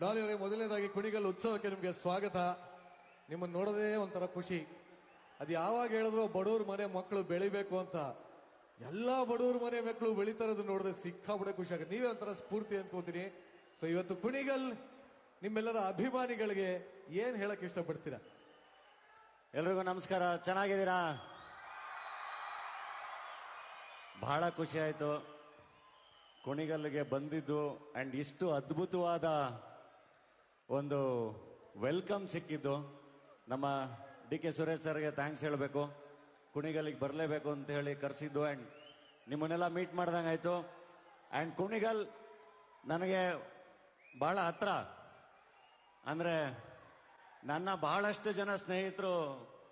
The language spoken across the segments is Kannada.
ಡಾಲಿ ಅವರೇ ಮೊದಲನೇದಾಗಿ ಕುಣಿಗಲ್ ಉತ್ಸವಕ್ಕೆ ನಿಮಗೆ ಸ್ವಾಗತ. ನಿಮ್ಮನ್ನು ನೋಡೋದೇ ಒಂಥರ ಖುಷಿ. ಅದು ಯಾವಾಗ ಹೇಳಿದ್ರು ಬಡವ್ರ ಮನೆ ಮಕ್ಕಳು ಬೆಳಿಬೇಕು ಅಂತ. ಎಲ್ಲಾ ಬಡವ್ರ ಮನೆ ಮಕ್ಕಳು ಬೆಳಿತಾರದು ನೋಡಿದ್ರೆ ಸಿಕ್ಕಾಬಿಡ ಖುಷಿ ಆಗುತ್ತೆ. ನೀವೇ ಒಂಥರ ಸ್ಫೂರ್ತಿ ಅನ್ಕೋತೀನಿ ಸೊ ಇವತ್ತು ಕುಣಿಗಲ್ ನಿಮ್ಮೆಲ್ಲರ ಅಭಿಮಾನಿಗಳಿಗೆ ಏನ್ ಹೇಳಕ್ ಇಷ್ಟಪಡ್ತೀರಾ? ಎಲ್ರಿಗೂ ನಮಸ್ಕಾರ. ಚೆನ್ನಾಗಿದ್ದೀರಾ? ಬಹಳ ಖುಷಿ ಆಯ್ತು. ಕುಣಿಗಲ್ಗೆ ಬಂದಿದ್ದು ಅಂಡ್ ಇಷ್ಟು ಅದ್ಭುತವಾದ ಒಂದು ವೆಲ್ಕಮ್ ಸಿಕ್ಕಿದ್ದು. ನಮ್ಮ ಡಿ ಕೆ ಸುರೇಶ್ ಸರ್ಗೆ ಥ್ಯಾಂಕ್ಸ್ ಹೇಳಬೇಕು. ಕುಣಿಗಲ್ಲಿಗೆ ಬರಲೇಬೇಕು ಅಂತ ಹೇಳಿ ಕರೆಸಿದ್ದು ಆ್ಯಂಡ್ ನಿಮ್ಮನ್ನೆಲ್ಲ ಮೀಟ್ ಮಾಡ್ದಂಗೆ ಆಯಿತು ಆ್ಯಂಡ್ ಕುಣಿಗಲ್ ನನಗೆ ಭಾಳ ಹತ್ರ. ಅಂದರೆ ನನ್ನ ಬಹಳಷ್ಟು ಜನ ಸ್ನೇಹಿತರು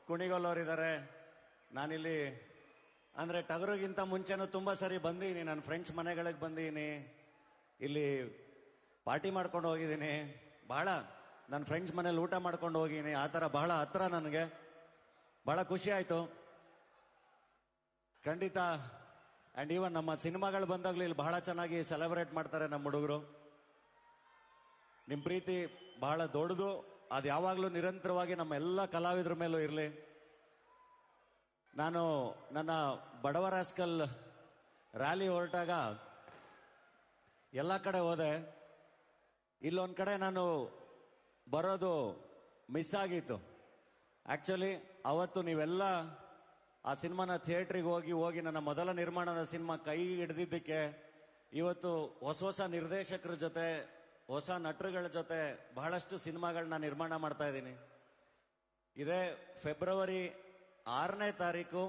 ಕುಣಿಗಲ್ಲವರಿದ್ದಾರೆ ನಾನಿಲ್ಲಿ ಅಂದರೆ ಟಗರುಗಿಂತ ಮುಂಚೆನೂ ತುಂಬ ಸರಿ ಬಂದೀನಿ. ನನ್ನ ಫ್ರೆಂಡ್ಸ್ ಮನೆಗಳಿಗೆ ಬಂದೀನಿ. ಇಲ್ಲಿ ಪಾರ್ಟಿ ಮಾಡ್ಕೊಂಡು ಹೋಗಿದ್ದೀನಿ. ಬಹಳ ನನ್ನ ಫ್ರೆಂಡ್ಸ್ ಮನೇಲಿ ಊಟ ಮಾಡ್ಕೊಂಡು ಹೋಗಿನಿ. ಆ ಥರ ಬಹಳ ಹತ್ರ ನನಗೆ. ಬಹಳ ಖುಷಿ ಆಯ್ತು. ಖಂಡಿತ. ಅಂಡ್ ಈವನ್ ನಮ್ಮ ಸಿನಿಮಾಗಳು ಬಂದಾಗಲೂ ಇಲ್ಲಿ ಬಹಳ ಚೆನ್ನಾಗಿ ಸೆಲೆಬ್ರೇಟ್ ಮಾಡ್ತಾರೆ ನಮ್ಮ ಹುಡುಗರು. ನಿಮ್ಮ ಪ್ರೀತಿ ಬಹಳ ದೊಡ್ಡದು. ಅದು ಯಾವಾಗಲೂ ನಿರಂತರವಾಗಿ ನಮ್ಮ ಎಲ್ಲ ಕಲಾವಿದರ ಮೇಲೂ ಇರಲಿ. ನಾನು ನನ್ನ ಬಡವರಾಸ್ಕಲ್ ರ್ಯಾಲಿ ಹೊರಟಾಗ ಎಲ್ಲ ಕಡೆ ಹೋದೆ. ಇಲ್ಲೊಂದ್ ಕಡೆ ನಾನು ಬರೋದು ಮಿಸ್ ಆಗಿತ್ತು. ಆಕ್ಚುಲಿ ಅವತ್ತು ನೀವೆಲ್ಲ ಆ ಸಿನಿಮಾನ ಥಿಯೇಟ್ರಿಗೆ ಹೋಗಿ ಹೋಗಿ ನನ್ನ ಮೊದಲ ನಿರ್ಮಾಣದ ಸಿನಿಮಾ ಕೈ ಹಿಡಿದಿದ್ದಕ್ಕೆ ಇವತ್ತು ಹೊಸ ಹೊಸ ನಿರ್ದೇಶಕರ ಜೊತೆ, ಹೊಸ ನಟರುಗಳ ಜೊತೆ ಬಹಳಷ್ಟು ಸಿನಿಮಾಗಳನ್ನ ನಿರ್ಮಾಣ ಮಾಡ್ತಾ ಇದ್ದೀನಿ. ಇದೇ ಫೆಬ್ರವರಿ ಆರನೇ ತಾರೀಕು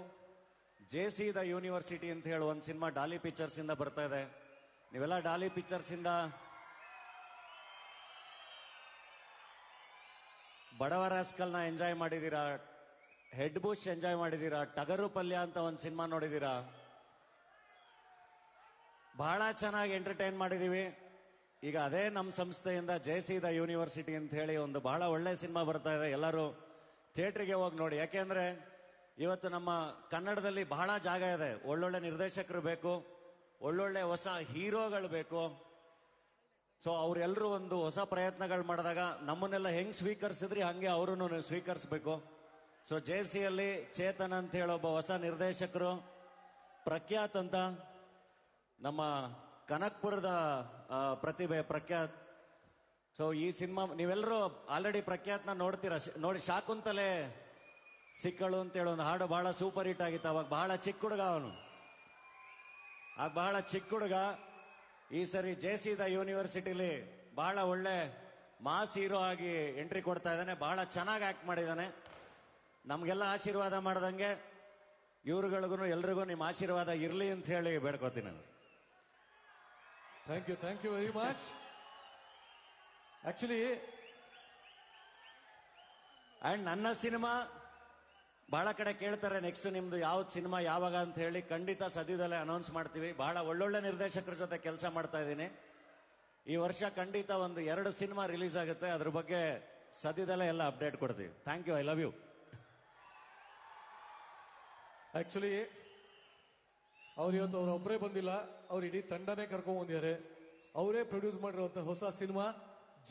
ಜೆ ಸಿ ದ ಯೂನಿವರ್ಸಿಟಿ ಅಂತ ಹೇಳಿ ಒಂದು ಸಿನಿಮಾ ಡಾಲಿ ಪಿಕ್ಚರ್ಸ್ ಇಂದ ಬರ್ತಾ ಇದೆ. ನೀವೆಲ್ಲ ಡಾಲಿ ಪಿಕ್ಚರ್ಸ್ ಬಡವರ ನ ಎಂಜಾಯ್ ಮಾಡಿದ್ದೀರಾ ಹೆಡ್ ಬುಷ್ ಎಂಜಾಯ್ ಮಾಡಿದ್ದೀರಾ ಟಗರು ಪಲ್ಯ ಅಂತ ಒಂದು ಸಿನಿಮಾ ನೋಡಿದ್ದೀರಾ ಬಹಳ ಚೆನ್ನಾಗಿ ಎಂಟರ್ಟೈನ್ ಮಾಡಿದೀವಿ. ಈಗ ಅದೇ ನಮ್ಮ ಸಂಸ್ಥೆಯಿಂದ ಜೆ ದ ಯೂನಿವರ್ಸಿಟಿ ಅಂತ ಹೇಳಿ ಒಂದು ಬಹಳ ಒಳ್ಳೆ ಸಿನಿಮಾ ಬರ್ತಾ ಇದೆ. ಎಲ್ಲರೂ ಥಿಯೇಟ್ರಿಗೆ ಹೋಗಿ ನೋಡಿ. ಯಾಕೆಂದ್ರೆ ಇವತ್ತು ನಮ್ಮ ಕನ್ನಡದಲ್ಲಿ ಬಹಳ ಜಾಗ ಇದೆ. ಒಳ್ಳೊಳ್ಳೆ ನಿರ್ದೇಶಕರು ಬೇಕು, ಒಳ್ಳೊಳ್ಳೆ ಹೊಸ ಹೀರೋಗಳು ಬೇಕು. ಸೊ ಅವರೆಲ್ಲರೂ ಒಂದು ಹೊಸ ಪ್ರಯತ್ನಗಳು ಮಾಡಿದಾಗ ನಮ್ಮನ್ನೆಲ್ಲ ಹೆಂಗ್ ಸ್ವೀಕರಿಸಿದ್ರಿ ಹಾಗೆ ಅವರನ್ನು ಸ್ವೀಕರಿಸಬೇಕು. ಸೊ ಜೆ ಸಿಯಲ್ಲಿ ಚೇತನ್ ಅಂತ ಹೇಳಿ ಒಬ್ಬ ಹೊಸ ನಿರ್ದೇಶಕರು, ಪ್ರಖ್ಯಾತ್ ಅಂತ ನಮ್ಮ ಕನಕ್ಪುರದ ಪ್ರತಿಭೆ ಪ್ರಖ್ಯಾತ್. ಸೊ ಈ ಸಿನಿಮಾ ನೀವೆಲ್ಲರೂ ಆಲ್ರೆಡಿ ಪ್ರಖ್ಯಾತ್ನ ನೋಡ್ತೀರಾ. ನೋಡಿ, ಶಾಕುಂತಲೆ ಸಿಕ್ಕಳು ಅಂತ ಹೇಳೋ ಒಂದು ಹಾಡು ಬಹಳ ಸೂಪರ್ ಹಿಟ್ ಆಗಿತ್ತು. ಅವಾಗ ಬಹಳ ಚಿಕ್ಕ ಹುಡುಗ ಅವನು. ಆಗ ಬಹಳ ಚಿಕ್ಕ ಹುಡುಗ. ಈ ಸರಿ ಜೆ ಸಿ ದ ಯೂನಿವರ್ಸಿಟಿಲಿ ಬಹಳ ಒಳ್ಳೆ ಮಾಸ್ ಹೀರೋ ಆಗಿ ಎಂಟ್ರಿ ಕೊಡ್ತಾ ಇದ್ದಾನೆ. ಬಹಳ ಚೆನ್ನಾಗಿ ಆಕ್ಟ್ ಮಾಡಿದ್ದಾನೆ. ನಮಗೆಲ್ಲ ಆಶೀರ್ವಾದ ಮಾಡ್ದಂಗೆ ಇವ್ರುಗಳಿಗೂ ಎಲ್ರಿಗೂ ನಿಮ್ಮ ಆಶೀರ್ವಾದ ಇರಲಿ ಅಂತ ಹೇಳಿ ಬೇಡ್ಕೋತೀನಿ ನಾನು. Thank you thank you very much actually and ನನ್ನ ಸಿನಿಮಾ ಬಹಳ ಕಡೆ ಕೇಳ್ತಾರೆ ನೆಕ್ಸ್ಟ್ ನಿಮ್ದು ಯಾವ ಸಿನಿಮಾ ಯಾವಾಗ ಅಂತ ಹೇಳಿ ಖಂಡಿತ ಸದ್ಯದಲ್ಲೇ ಅನೌನ್ಸ್ ಮಾಡ್ತೀವಿ. ಬಹಳ ಒಳ್ಳೊಳ್ಳೆ ನಿರ್ದೇಶಕರ ಜೊತೆ ಕೆಲಸ ಮಾಡ್ತಾ ಇದ್ದೀನಿ. ಈ ವರ್ಷ ಖಂಡಿತ ಒಂದು ಎರಡು ಸಿನಿಮಾ ರಿಲೀಸ್ ಆಗುತ್ತೆ. ಅದ್ರ ಬಗ್ಗೆ ಸದ್ಯದಲ್ಲೇ ಎಲ್ಲ ಅಪ್ಡೇಟ್ ಕೊಡ್ತೀವಿ. Thank you I love you actually ಅವ್ರು ಇವತ್ತು ಅವ್ರೊಬ್ಬರೇ ಬಂದಿಲ್ಲ. ಅವ್ರು ಇಡೀ ತಂಡನೇ ಕರ್ಕೊಂಡ್ ಬಂದಿದ್ದಾರೆ. ಅವರೇ ಪ್ರೊಡ್ಯೂಸ್ ಮಾಡಿರುವಂತ ಹೊಸ ಸಿನಿಮಾ.